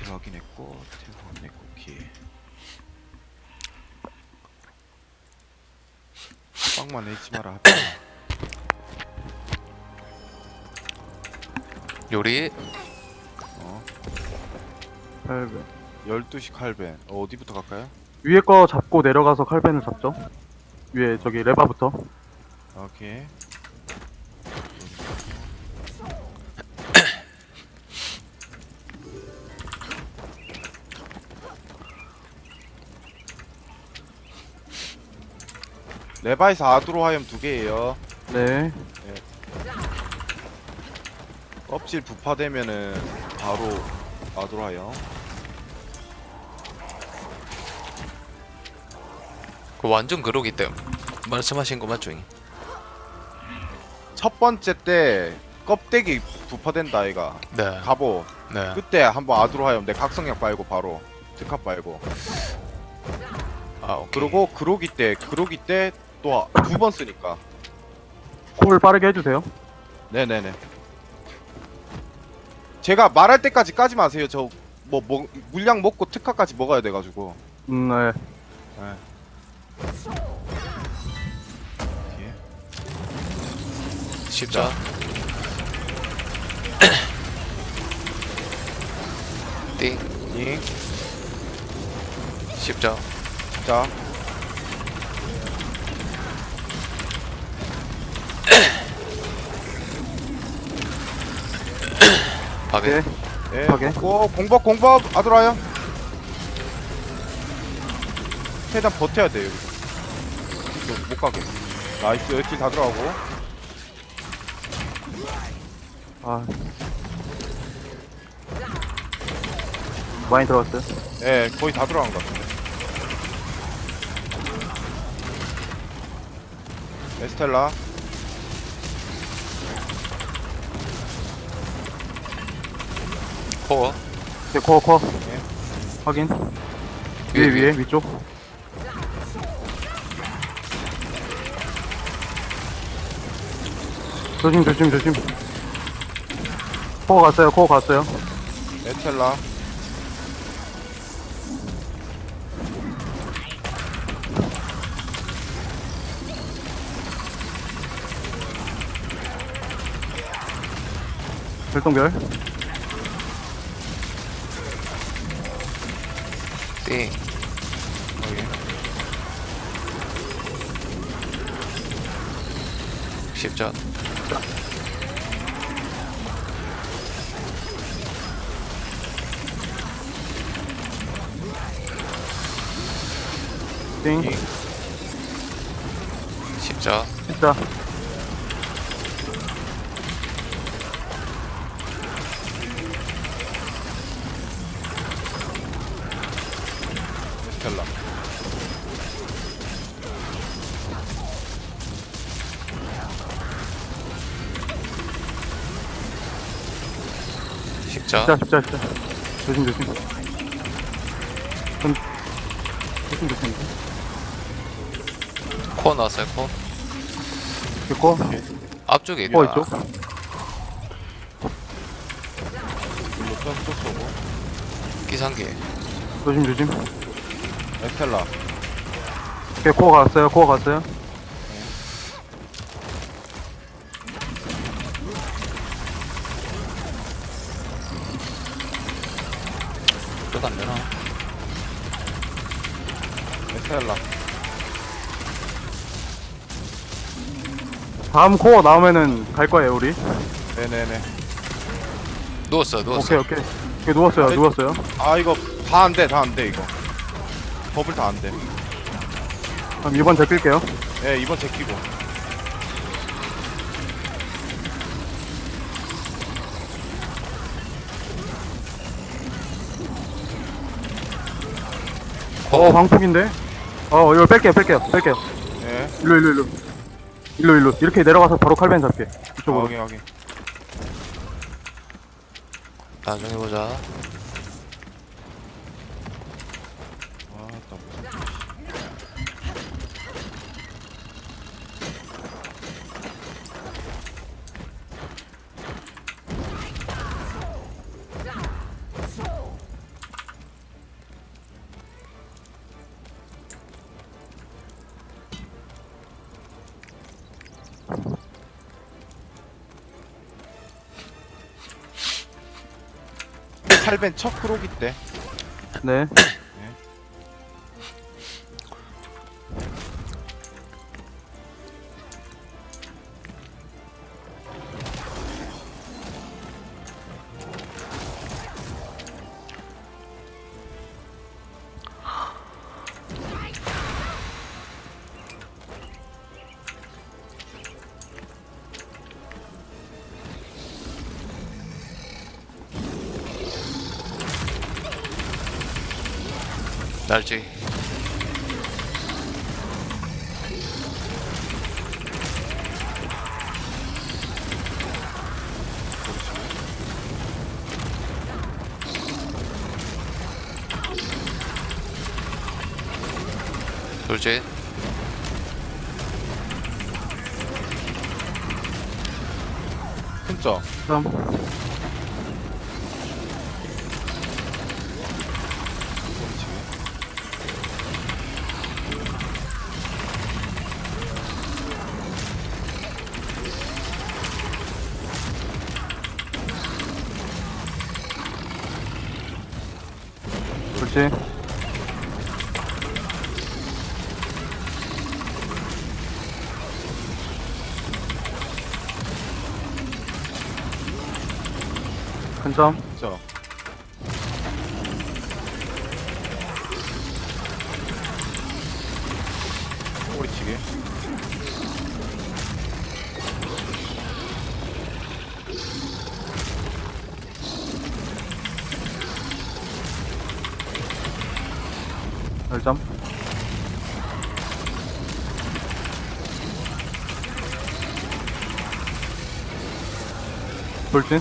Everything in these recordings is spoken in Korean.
킬 확인했고 태우 확인했고 킬 빵만 내지 마라. 하필. 요리? 어? 칼벤. 12시 칼벤. 어, 어디부터 갈까요? 위에 거 잡고 내려가서 칼벤을 잡죠. 위에 저기 레바부터. 오케이 레바에서 아드로 하염 두 개예요. 네 껍질 부파되면은 바로 아드로 하염. 그 완전 그러기 때문에 말씀하신 거 맞죠? 형님? 첫 번째 때 껍데기 부파된다 아이가. 네. 가보. 네. 그때 한번 아드로 하염 내 각성약 빨고 바로 특합 빨고. 아, 오케이. 그리고 그로기 때 그로기 때 또 두 번 쓰니까. 콜 빠르게 해주세요 네네네. 제가 말할 때까지 까지 마세요. 저뭐 뭐, 물량 먹고 특화까지 먹어야 돼가지고. 음 네 네. 예. 십자. 띵. 잉. 십자. 자. 네 예. 오케이. 고 공법 공법 아들아요. 최대한 버텨야 돼요. 여기서. 못 가게. 나이스. 딜다 들어가고. 아 많이 들어갔어요 예, 거의 다 들어간 것 같은데. 에스텔라. 코어. 네 코어 코어. 네. 확인. 위에 위에 위쪽. 조심 조심 조심. 코어 갔어요 코어 갔어요. 에스텔라. 별똥별 띵. 여기. 십자. 띵 띵. 십자. 진짜 십자. 진짜 진짜 진짜 조심 조심 좀 조심 조심 코어 나왔어요, 코어. 됐고 앞쪽에 코어 있다. 있죠 일로 쏘고. 기상기. 조심 조심 에스텔라. 오케이 코어 갔어요 코어 갔어요 또 안 되나? 에 스텔라. 다음 코어 나오면은 갈 거예요 우리 네네네. 누웠어, 누웠어. 오케이 오케이 오케이 누웠어요 아니, 누웠어요 아, 이거 다 안 돼, 다 안 돼, 이거. 버블 다 안 돼. 그럼 2번 제낄게요 예, 이번 제끼고. 어 광폭인데 어 이걸 뺄게요 뺄게요 뺄게요 예. 일로 일로 일로 일로 일로 이렇게 내려가서 바로 칼벤 잡게 이쪽으로 확인, 확인. 나중에 보자. 칼벤 첫 크로기 때 네. 날지 돌진 큰점 점. 그렇지. 큰 점. 점 꼬리치기 열점. 돌진.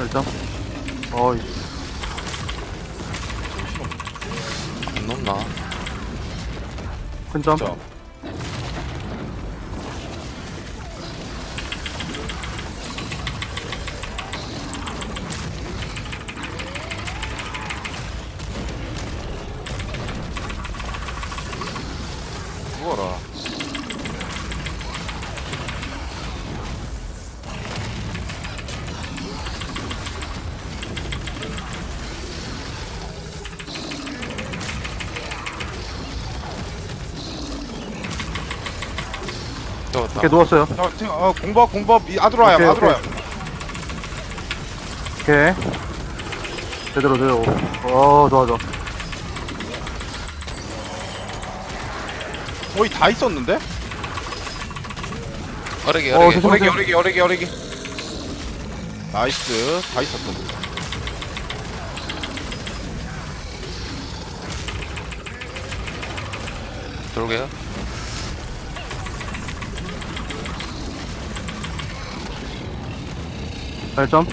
열점. 어이. 안 높나 큰 점. 점 죽어라 또 왔다 이렇게 누웠어요. 자, 지금 어, 공법 공법 이 아드로야 오케이, 아드로야 오케이. 제대로 제대로. 어 좋아 좋아. 거의 다 있었는데? 어레기 어, 어레기. 어레기 어레기 어레기 어레기 나이스 다 있었던 돌게요 열점.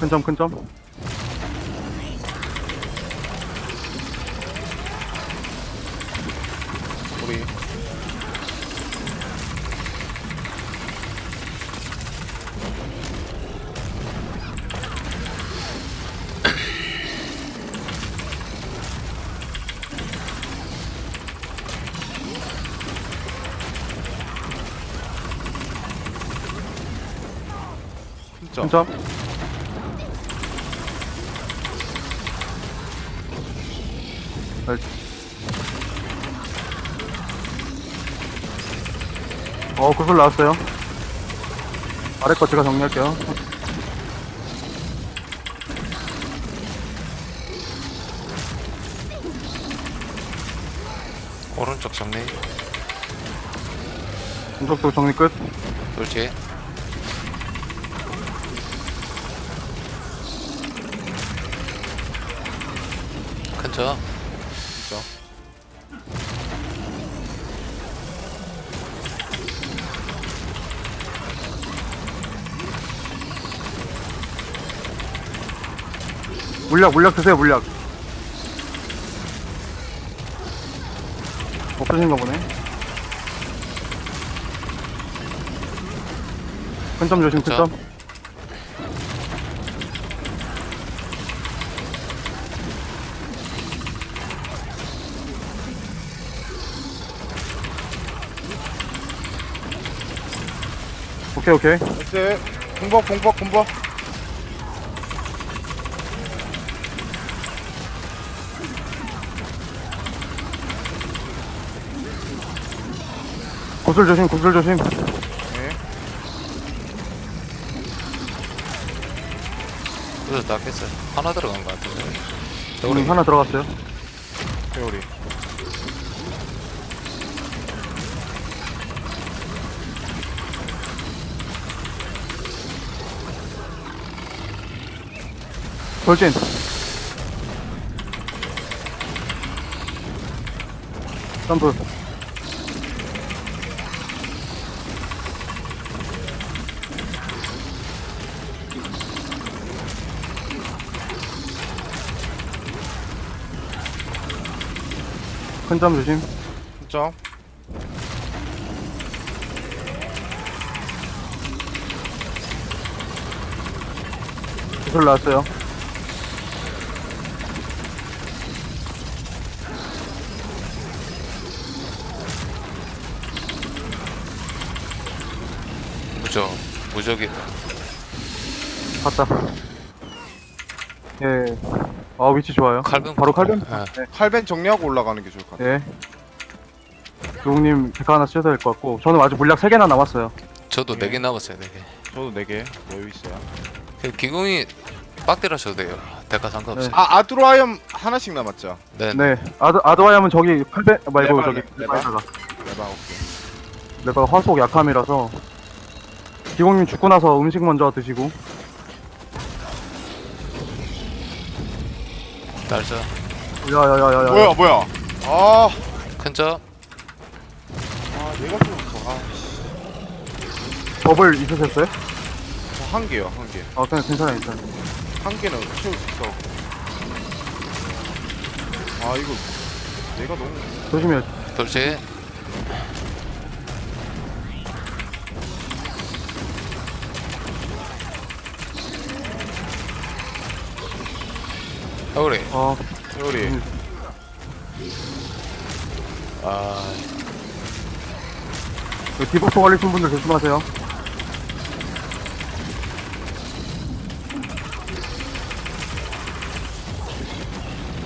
큰 점, 큰 점. 우리 큰 진짜. 어, 구슬 나왔어요. 아래 거 제가 정리할게요. 오른쪽 정리 왼쪽 쪽 정리 끝. 돌진 큰점 진짜 물약, 물약 드세요, 물약. 없으신가 보네. 큰점 조심 그쵸. 큰점 오케이 오케이 나이스 공법 공법 공법 구슬 조심 구슬 조심 네. 그래서 다 깼어요. 하나 들어간 것 같은데. 음, 하나 들어갔어요 회오리 돌진. 점프. 큰 점 조심. 진짜 구슬 나왔어요 무적. 무적이. 갔다 예. 아 위치 좋아요 칼병. 바로 칼변 예. 칼벤 정리하고 올라가는 게 좋을 것 같아 예 교웅님 데카 하나 쓰셔도 될것 같고 저는 아직 물약 3개나 남았어요 저도 네. 4개 남았어요, 4개. 저도 4개 여유 있어요 그 기공이 빡대라셔도 돼요. 대가 상관없어요. 아 아드로아이엄 하나씩 남았죠 네. 네 아드, 아드와이am은 저기 칼베 말고 레바, 저기 레바. 레바 오케이 내가 화속 약함이라서 기공님 죽고 나서 음식 먼저 드시고. 날짜. 야야야야야. 뭐야 뭐야? 아, 큰 점. 아 얘가 좀 아, 버블 있으셨어요? 한 개요 한개한 아 그냥 괜찮아요 괜찮아요. 개는 채울 수 있어. 아 이거 내가 너무 조심해요. 돌진. 아, 그래. 어 음. 아, 그 디버프 걸리신 분들 조심하세요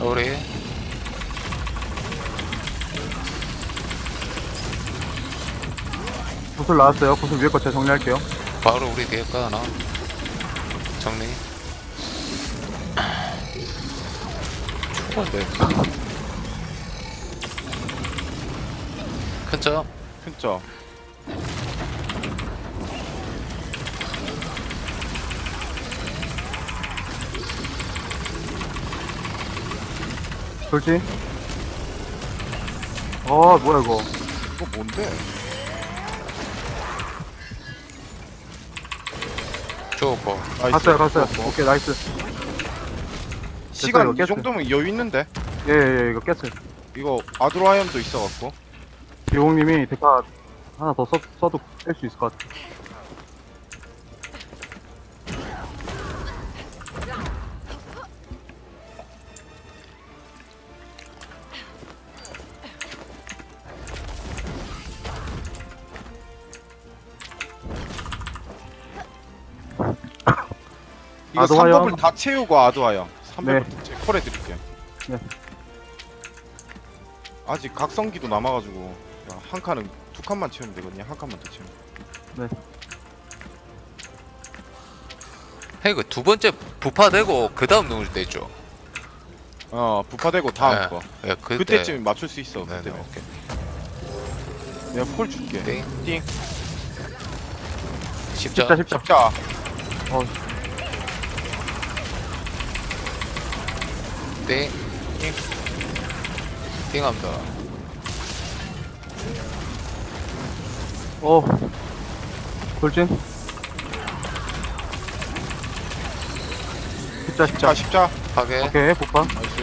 아, 그래. 구슬 나왔어요 구슬 위에 거 제가 정리할게요 바로 우리 뒤에 거 하나. 정리. 추운데. 큰 점. 큰 점 돌진 어 뭐야 이거 이거 뭔데 좋고. 나이스. 갔어요 갔어요. 오케이 나이스 네, 시간 이 정도면 여유 있는데. 예, 예, 예 이거 깼어요. 이거 아드로아이언도 있어갖고 비공님이 대파 하나 더 써, 써도 깰 수 있을 것 같아 이거 아, 3법을 다 채우고 아드와요 300번 제 콜해 드릴게. 네. 아직 각성기도 남아가지고 한 칸은 두 칸만 채우면 되거든요. 한 칸만 더 채우면. 네. 해그 두 번째 부파되고 그 다음 누울 때죠. 어 부파되고 다음 네. 거. 예, 그때. 그때쯤 맞출 수 있어. 네네 그때. 오케이. 내가 폴 줄게. 띵. 십자. 쉽자, 쉽자. 어, 띵. 띵. 띵합니다. 어 돌진 십자 십자 자 십자 파괴. 오케이 복방 나이스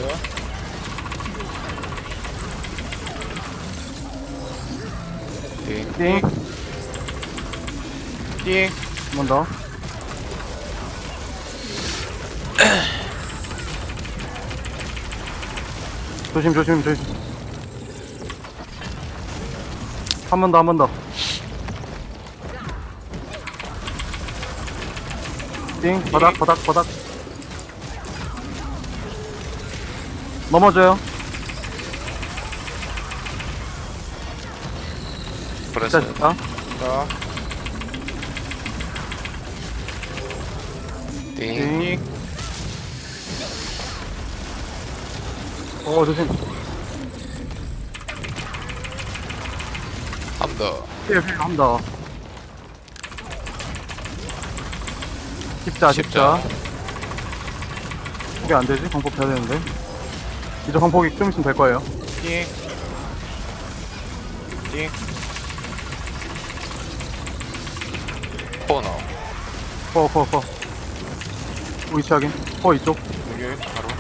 띵. 띵 띵 한번 더. 조심, 조심, 조심. 한 번 더, 한 번 더. 띵, 바닥, 바닥, 바닥. 넘어져요. 진짜, 그랬어요. 진짜. 자, 띵. 띵. 어, 조심. 한 더. 필, 필, 한 더. 십자, 십자. 십자. 이게 안 되지? 광폭 해야 되는데. 이제 광폭이 좀 있으면 될 거예요. 띵. 띵. 코너. 커, 커, 커. 위치 확인. 커 이쪽. 여기 바로.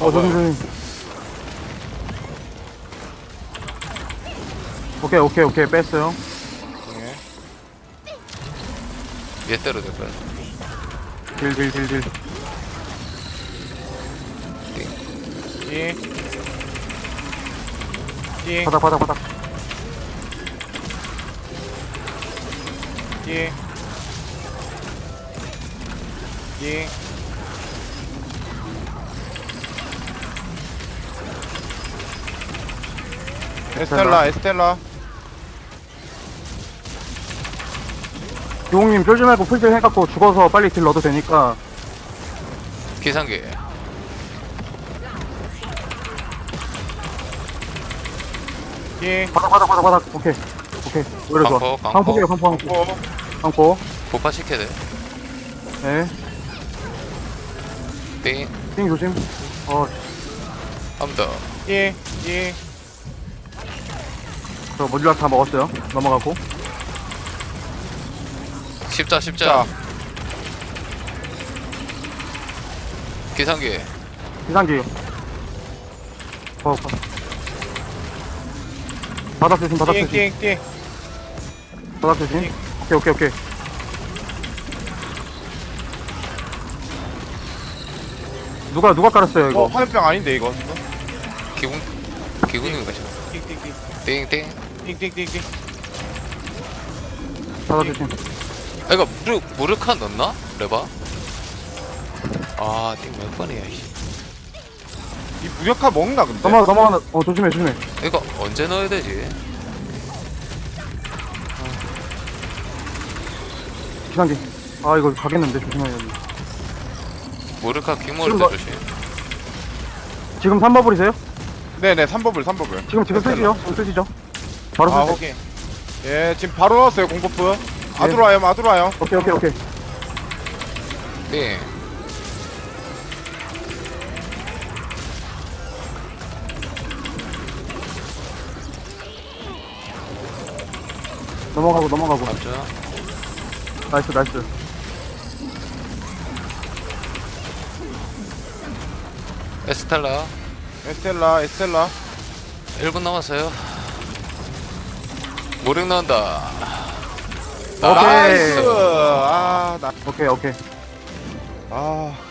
어, 조심, 조심. 오케이, 오케이, 오케이. 뺐어요. 띵에. 얘 때려 될 거야. 딜, 딜, 딜, 딜. 띵. 띵. 바닥, 바닥, 바닥. 띵. 띵. 에스텔라, 에스텔라. 용님 쫄지 말고 풀딜 해갖고 죽어서 빨리 딜 넣어도 되니까. 기상기. 띵. 바닥, 바닥, 바닥, 바닥. 오케이. 오케이. 오히려 좋아. 광폭, 광폭. 광폭이에요, 광폭, 광폭. 어. 광폭. 부파 시켜야 돼. 네. 띵. 띵 조심. 어, 한 더. 띵. 띵. 저 모듈라 다 먹었어요. 넘어가고. 십자, 십자. 자, 기상기. 기상기. 어, 어. 바닥 조심, 바닥 띵, 조심. 띵, 띵. 바닥 조심. 오케이, 오케이, 오케이. 누가, 누가 깔았어요, 어, 이거? 화염병 아닌데, 이거. 기분, 기분이 가죠. 띵, 띵, 띵. 띵, 띵. 띵, 띵, 띵, 띵. 바닥 조심. 아, 이거 무르, 무르카 넣나? 레바? 아, 띵몇 번이야, 이씨. 이 무력화 먹나, 근데? 넘어가, 넘어가. 어, 조심해, 조심해. 이거 언제 넣어야 되지? 기상기. 아, 이거 가겠는데, 조심해야 돼. 무르카 킹몰 지금 때 뭐- 조심. 지금 3버블이세요? 네네, 3버블, 3버블. 지금, 지금 쓰시죠? 지금 쓰시죠? 바로 아, 쓰세요. 오케이. 예, 지금 바로 넣었어요, 공포프. 네. 아두로 와요, 아두로 와요. 오케이, 오케이, 오케이. 띵. 넘어가고, 넘어가고. 맞죠? 나이스, 나이스. 에스텔라. 에스텔라, 에스텔라. 1분 남았어요. 무력 나온다. 오케이. 나이스! 아, 나, 오케이, 오케이. 아.